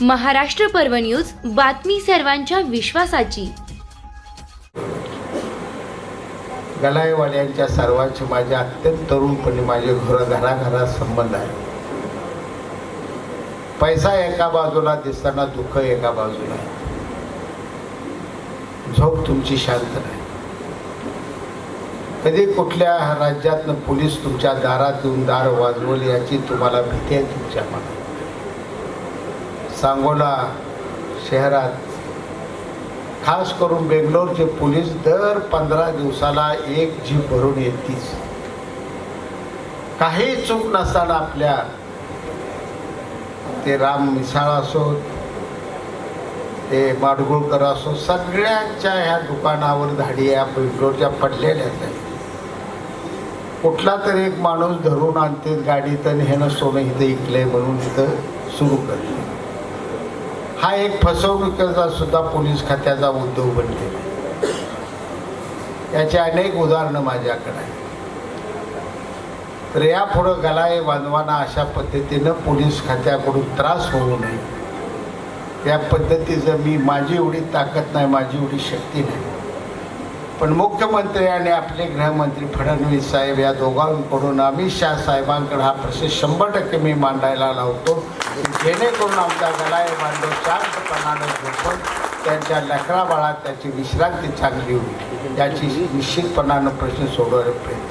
महाराष्ट्र पर्व न्यूज बातमी सर्वांच्या विश्वासाची. गलायवाड्यांच्या सर्वांचे माझे अत्यंत तरुणपणी माझे घर घराघरात संबंध आहे. पैसा एका बाजूला दिसताना दुःख एका बाजूला झोप तुमची शांत नाही. कधी कुठल्या राज्यातनं पोलीस तुमच्या दारात येऊन दार वाजवले याची तुम्हाला भीती आहे तुमच्या मनात. सांगोला शहरात खास करून बेंगलोरचे पोलीस दर पंधरा दिवसाला एक जीप भरून येतीच काही चूक नसताना आपल्या ते राम मिसाळ असो ते माडगुळकर असो सगळ्यांच्या ह्या दुकानावर धाडी या बेंगलोरच्या पडलेल्याच आहेत. कुठला तरी एक माणूस धरून आणते गाडीत आणि ह्यानं सोनं इथं इकलंय म्हणून इथं सुरू करते हा एक फसवणुकीचा सुद्धा पोलीस खात्याचा उद्योग बनलेला आहे याची अनेक उदाहरणं माझ्याकडे आहेत. तर यापुढं गलाय बांधवांना अशा पद्धतीनं पोलीस खात्याकडून त्रास होऊ नये. या पद्धतीचं मी माझी एवढी ताकद नाही माझी एवढी शक्ती नाही. पण मुख्यमंत्री आणि आपले गृहमंत्री फडणवीस साहेब या दोघांकडून अमित शाह साहेबांकडे हा प्रश्न शंभर टक्के मी मांडायला लावतो. जेणेकरून आमचा गलाय बांधव शांतपणानं झोपून त्यांच्या लेकराबाळात त्याची विश्रांती चांगली होईल याची निश्चितपणानं प्रश्न सोडवायला प्रयत्न